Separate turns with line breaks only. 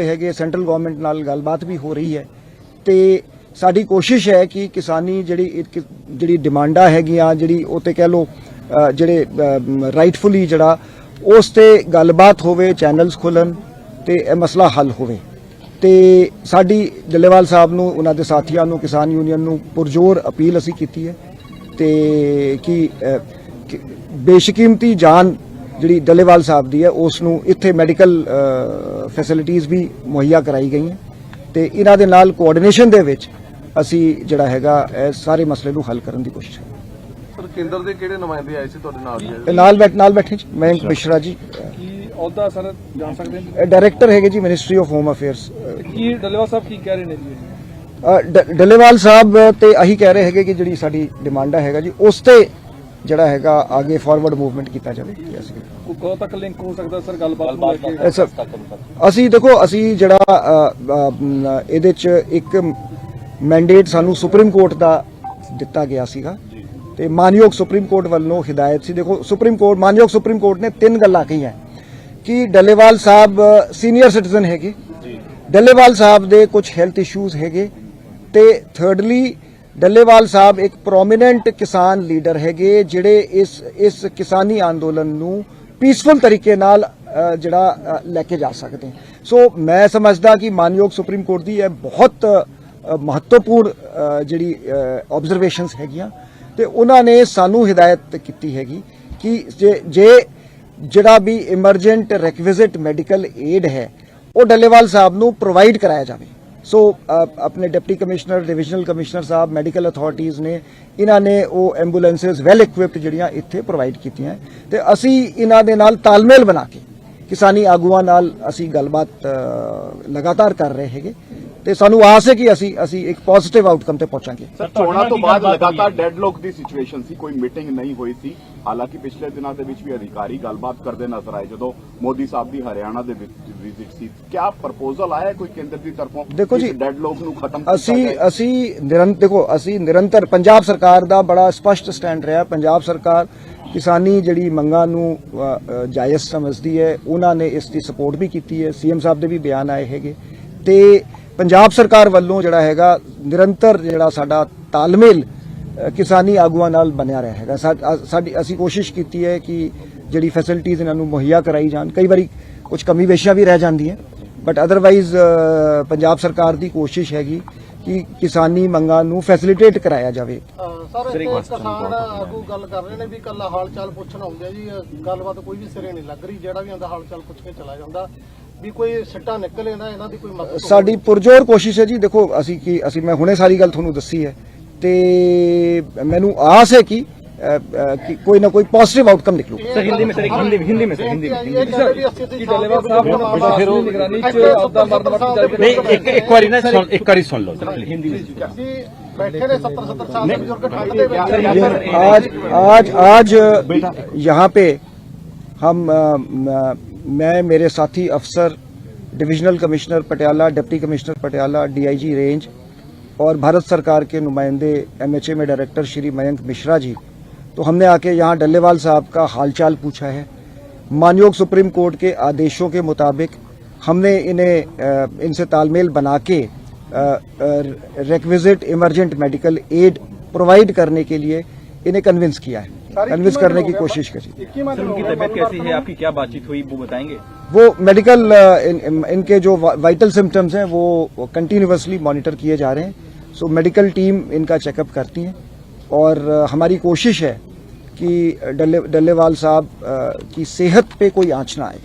ਹੈਗੇ, central government ਨਾਲ ਗੱਲਬਾਤ ਵੀ ਹੋ ਰਹੀ ਹੈ। ਤੇ ਸਾਡੀ ਕੋਸ਼ਿਸ਼ ਹੈ ਕਿ ਕਿਸਾਨੀ ਜਿਹੜੀ ਇੱਕ- ਜਿਹੜੀ ਡਿਮਾਂਡਾਂ ਹੈਗੀਆਂ, ਜਿਹੜੀ ਉਹ ਤੇ ਕਹਿ ਲੋ ਜਿਹੜੇ ਰਾਈਟਫੁਲੀ ਜਿਹੜਾ ਉਸ ਤੇ ਗੱਲਬਾਤ ਹੋਵੇ ਚੈਨਲਸ ਖੁੱਲਣ ਤੇ ਇਹ ਮਸਲਾ ਹੱਲ ਹੋਵੇ। ਤੇ ਸਾਡੀ ਡੱਲੇਵਾਲ ਸਾਹਿਬ ਨੂੰ, ਉਹਨਾਂ ਦੇ ਸਾਥੀਆਂ ਨੂੰ, ਕਿਸਾਨ ਯੂਨੀਅਨ ਨੂੰ ਪੁਰਜ਼ੋਰ ਅਪੀਲ ਅਸੀਂ ਕੀਤੀ ਹੈ। ਤੇ ਕਿ ਬੇਸ਼ਕੀਮਤੀ ਜਾਨ ਜਿਹੜੀ ਡੱਲੇਵਾਲ ਸਾਹਿਬ ਦੀ ਹੈ ਉਸ ਨੂੰ ਇੱਥੇ ਮੈਡੀਕਲ ਫੈਸਿਲਿਟੀਆਂ ਵੀ ਮੁਹੱਈਆ ਕਰਾਈ ਗਈਆਂ। ਤੇ ਇਹਨਾਂ ਦੇ ਨਾਲ ਕੋਆਰਡੀਨੇਸ਼ਨ ਦੇ ਵਿੱਚ ਅਸੀਂ ਜਿਹੜਾ ਹੈਗਾ ਇਹ ਸਾਰੇ ਮਸਲੇ ਨੂੰ ਹੱਲ ਕਰਨ ਦੀ ਕੋਸ਼ਿਸ਼ ਕਰਾਂਗੇ।
ਸਰ ਕੇਂਦਰ ਦੇ ਕਿਹੜੇ ਨੁਮਾਇੰਦੇ ਆਏ ਸੀ ਤੁਹਾਡੇ ਨਾਲ
ਨਾਲ ਬੈਠ ਨਾਲ ਬੈਠੇ ਜੀ ਮਯੰਕ ਮਿਸ਼ਰਾ ਜੀ।
ਕੀ ਅਹੁਦਾ ਸਰ ਜਾਣ ਸਕਦੇ ਹਾਂ
ਇਹ ਡਾਇਰੈਕਟਰ ਹੈਗੇ ਜੀ ਮਿਨਿਸਟਰੀ ਆਫ ਹੋਮ ਅਫੇਅਰਸ
ਕੀ ਡੱਲੇਵਾਲ ਸਾਹਿਬ ਕੀ ਕਹਿ ਰਹੇ ਨੇ ਜੀ?
ਡੱਲੇਵਾਲ ਸਾਹਿਬ ਤੇ ਅਹੀ ਕਹਿ ਰਹੇ ਹੈਗੇ ਕਿ ਜਿਹੜੀ ਸਾਡੀ ਡਿਮਾਂਡਾ ਹੈਗਾ ਜੀ ਉਸ ਤੇ ਜਿਹੜਾ ਹੈਗਾ ਅੱਗੇ ਫਾਰਵਰਡ ਮੂਵਮੈਂਟ ਕੀਤਾ ਜਾਵੇ। ਜੀ।
ਕੋਈ ਕਦੋਂ ਤੱਕ ਲਿੰਕ ਹੋ ਸਕਦਾ ਸਰ? ਗੱਲਬਾਤ ਨੂੰ ਲੈ ਕੇ?
ਅਸੀਂ ਦੇਖੋ ਅਸੀਂ ਜਿਹੜਾ ਇਹਦੇ ਚ ਇੱਕ ਮੈਂਡੇਟ ਸਾਨੂੰ ਸੁਪਰੀਮ ਕੋਰਟ ਦਾ ਦਿੱਤਾ ਗਿਆ ਸੀਗਾ। ਤੇ ਮਾਨਯੋਗ ਸੁਪਰੀਮ ਕੋਰਟ ਵੱਲੋਂ ਹਦਾਇਤ ਸੀ। ਦੇਖੋ ਸੁਪਰੀਮ ਕੋਰਟ ਮਾਨਯੋਗ ਸੁਪਰੀਮ ਕੋਰਟ ਨੇ ਤਿੰਨ ਗੱਲਾਂ ਕਹੀਆਂ। ਕਿ ਡੱਲੇਵਾਲ ਸਾਹਿਬ ਸੀਨੀਅਰ ਸਿਟੀਜ਼ਨ ਹੈਗੇ। ਡੱਲੇਵਾਲ ਸਾਹਿਬ ਦੇ ਕੁਝ ਹੈਲਥ ਇਸ਼ੂਜ਼ ਹੈਗੇ। ਤੇ ਥਰਡਲੀ ਡੱਲੇਵਾਲ ਸਾਹਿਬ ਇੱਕ ਪ੍ਰੋਮਿਨੈਂਟ ਕਿਸਾਨ ਲੀਡਰ ਹੈਗੇ, ਜਿਹੜੇ ਇਸ ਇਸ ਕਿਸਾਨੀ ਅੰਦੋਲਨ ਨੂੰ ਪੀਸਫੁਲ ਤਰੀਕੇ ਨਾਲ ਜਿਹੜਾ ਲੈ ਕੇ ਜਾ ਸਕਦੇ ਸੋ ਮੈਂ ਸਮਝਦਾ ਕਿ ਮਾਨਯੋਗ ਸੁਪਰੀਮ ਕੋਰਟ ਦੀ ਇਹ ਬਹੁਤ ਮਹੱਤਵਪੂਰਨ ਜਿਹੜੀ ਆਬਜ਼ਰਵੇਸ਼ਨਸ ਹੈਗੀਆਂ। ਤੇ ਉਹਨਾਂ ਨੇ ਸਾਨੂੰ ਹਦਾਇਤ ਕੀਤੀ ਹੈਗੀ ਕਿ ਜੇ ਜੇ ਜਿਹੜਾ ਵੀ ਇਮਰਜੈਂਟ ਰੈਕਵਿਜ਼ਿਟ ਮੈਡੀਕਲ ਏਡ ਹੈ, ਉਹ ਡੱਲੇਵਾਲ ਸਾਹਿਬ ਨੂੰ ਪ੍ਰੋਵਾਈਡ ਕਰਾਇਆ ਜਾਵੇ। ਸੋ ਆਪਣੇ ਡਿਪਟੀ ਕਮਿਸ਼ਨਰ, ਡਿਵੀਜ਼ਨਲ ਕਮਿਸ਼ਨਰ ਸਾਹਿਬ ਮੈਡੀਕਲ ਅਥਾਰਟੀਆਂ ਨੇ, ਇਹਨਾਂ ਨੇ ਉਹ ਐਂਬੂਲੈਂਸਸ ਵੈਲ ਇਕਵਿਪਡ ਜਿਹੜੀਆਂ ਇੱਥੇ ਪ੍ਰੋਵਾਈਡ ਕੀਤੀਆਂ ਹੈ। ਤੇ ਅਸੀਂ ਇਹਨਾਂ ਦੇ ਨਾਲ ਤਾਲਮੇਲ ਬਣਾ ਕੇ ਕਿਸਾਨੀ ਆਗੂਆਂ ਨਾਲ ਅਸੀਂ ਗੱਲਬਾਤ ਲਗਾਤਾਰ ਕਰ ਰਹੇ ਹੈਗੇ। ਤੇ ਸਾਨੂੰ ਆਸ ਹੈ ਕਿ ਅਸੀਂ ਅਸੀਂ ਇੱਕ ਪੋਜ਼ਿਟਿਵ ਆਊਟਕਮ ਤੇ ਪਹੁੰਚਾਂਗੇ।
ਸਰ ਚੋਣਾਂ ਤੋਂ ਬਾਅਦ ਲਗਾਤਾਰ ਡੈਡਲੌਕ ਦੀ ਸਿਚੁਏਸ਼ਨ ਸੀ ਕੋਈ ਮੀਟਿੰਗ ਨਹੀਂ ਹੋਈ ਸੀ। ਹਾਲਾਂਕਿ ਪਿਛਲੇ ਦਿਨਾਂ ਦੇ ਵਿੱਚ ਵੀ ਅਧਿਕਾਰੀ ਗੱਲਬਾਤ ਕਰਦੇ ਨਜ਼ਰ ਆਏ ਜਦੋਂ ਮੋਦੀ ਸਾਹਿਬ ਦੀ ਹਰਿਆਣਾ ਦੇ ਵਿੱਚ ਵਿਜ਼ਿਟ ਸੀ। ਕਿਆ ਪ੍ਰਪੋਜ਼ਲ ਆਇਆ ਹੈ ਕੋਈ ਕੇਂਦਰ ਦੀ ਤਰਫੋਂ?
ਦੇਖੋ ਜੀ,
ਡੈਡਲੌਕ ਨੂੰ ਖਤਮ
ਅਸੀਂ? ਅਸੀਂ ਨਿਰੰਤਰ ਦੇਖੋ ਅਸੀਂ ਨਿਰੰਤਰ ਪੰਜਾਬ ਸਰਕਾਰ ਦਾ ਬੜਾ ਸਪਸ਼ਟ ਸਟੈਂਡ ਰਿਹਾ। ਪੰਜਾਬ ਸਰਕਾਰ ਕਿਸਾਨੀ ਜਿਹੜੀ ਮੰਗਾਂ ਨੂੰ ਜਾਇਜ਼ ਸਮਝਦੀ ਹੈ। ਉਹਨਾਂ ਨੇ ਇਸ ਦੀ ਸਪੋਰਟ ਵੀ ਕੀਤੀ ਹੈ। ਸੀਐਮ ਸਾਹਿਬ ਦੇ ਵੀ ਬਿਆਨ ਆਏ ਹੈਗੇ। ਤੇ ਪੰਜਾਬ ਸਰਕਾਰ ਵੱਲੋਂ ਜਿਹੜਾ ਹੈਗਾ ਨਿਰੰਤਰ ਜਿਹੜਾ ਸਾਡਾ ਤਾਲਮੇਲ ਕਿਸਾਨੀ ਆਗੂਆਂ ਨਾਲ ਬਣਿਆ ਰਿਹਾ ਹੈਗਾ। ਸਾਡੀ ਅਸੀਂ ਕੋਸ਼ਿਸ਼ ਕੀਤੀ ਹੈ ਕਿ ਜਿਹੜੀ ਫੈਸਿਲਿਟੀਆਂ ਇਹਨਾਂ ਨੂੰ ਮੁਹੱਈਆ ਕਰਾਈ ਜਾਣ। ਕਈ ਵਾਰੀ ਕੁਝ ਕਮੀ ਵੇਸ਼ਾਂ ਵੀ ਰਹਿ ਜਾਂਦੀਆਂ ਬਟ ਅਦਰਵਾਈਜ਼ ਪੰਜਾਬ ਸਰਕਾਰ ਦੀ ਕੋਸ਼ਿਸ਼ ਹੈਗੀ ਕਿ ਕਿਸਾਨੀ ਮੰਗਾਂ ਨੂੰ ਫੈਸਿਲਿਟੇਟ ਕਰਾਇਆ ਜਾਵੇ।
ਸਰ ਇੱਥੇ ਕਿਸਾਨ ਆਗੂ ਗੱਲ ਕਰ ਰਹੇ ਨੇ ਵੀ ਕੱਲਾ ਹਾਲ ਚਾਲ ਪੁੱਛਣ ਆਉਂਦੇ ਜੀ। ਗੱਲਬਾਤ ਕੋਈ ਵੀ ਸਿਰੇ ਨਹੀਂ ਲੱਗ ਰਹੀ। ਜਿਹੜਾ ਵੀ ਆਂਦਾ ਹਾਲ ਚਾਲ ਪੁੱਛ ਕੇ ਚਲਾ ਜਾਂਦਾ। ਵੀ ਕੋਈ ਸਿੱਟਾ ਨਿਕਲੇ ਨਾ ਇਹਨਾਂ ਦੀ ਕੋਈ ਮਦਦ ਹੋਵੇ।
ਸਾਡੀ ਪੁਰਜੋਰ ਕੋਸ਼ਿਸ਼ ਹੈ ਜੀ ਦੇਖੋ ਅਸੀਂ ਕੀ ਅਸੀਂ ਮੈਂ ਹੁਣੇ ਸਾਰੀ ਗੱਲ ਤੁਹਾਨੂੰ ਦੱਸੀ ਹੈ ਤੇ ਮੈਨੂੰ ਆਸ ਹੈ ਕਿ ਅ, ਅ, ਕਿ ਕੋਈ ਨਾ ਕੋਈ ਪੋਜ਼ਿਟਿਵ ਆਊਟਕਮ ਨਿਕਲੂ
ਸਰ ਹਿੰਦੀ में सर हिंदी में हिंदी में सर हिंदी में
ਕੀ ਡੱਲੇਵਾਲ ਸਾਹਿਬ ਨੂੰ ਪ੍ਰਸ਼ਾਸਨ ਦੀ ਨਿਗਰਾਨੀ ਚ ਆਪਦਾ ਮਰਦ ਮਰਦ ਜਾਰੀ
ਨਹੀਂ ਇੱਕ ਇੱਕ ਵਾਰੀ ਨਾ ਸੁਣ ਇੱਕ ਵਾਰੀ ਸੁਣ ਲਓ ਸਰ ਹਿੰਦੀ ਵਿੱਚ
ਅਸੀਂ ਬੈਠੇ ਨੇ 70 70 ਸਾਲ ਦੇ ਬਜ਼ੁਰਗ ਠੰਡ ਦੇ ਵਿੱਚ
आज आज आज यहाँ पे हम अ, म- मैं, मेरे साथी अफसर, divisional commissioner Patiala, deputy commissioner Patiala DIG range और भारत सरकार के नुमाइंदे एमएचए में डायरेक्टर श्री मयंक मिश्रा जी। तो हमने आके यहाँ डल्लेवाल साहब का हालचाल पूछा है। मानयोग सुप्रीम कोर्ट के आदेशों के मुताबिक हमने इन्हें इनसे तालमेल बना के requisite emergent medical aid provide करने के लिए इन्हें कन्विंस किया है। कन्विंस करने की कोशिश करी
उनकी तबीयत कैसी है? आपकी क्या बातचीत हुई वो बताएँगे?
वो मेडिकल इन, इन, इनके जो वाइटल सिम्टम्स हैं वो कंटिन्यूसली मॉनिटर किए जा रहे हैं। सो मेडिकल टीम इनका चेकअप करती है। और हमारी कोशिश है कि डल्ले डल्लेवाल साहब की सेहत पे कोई आँच ना आए।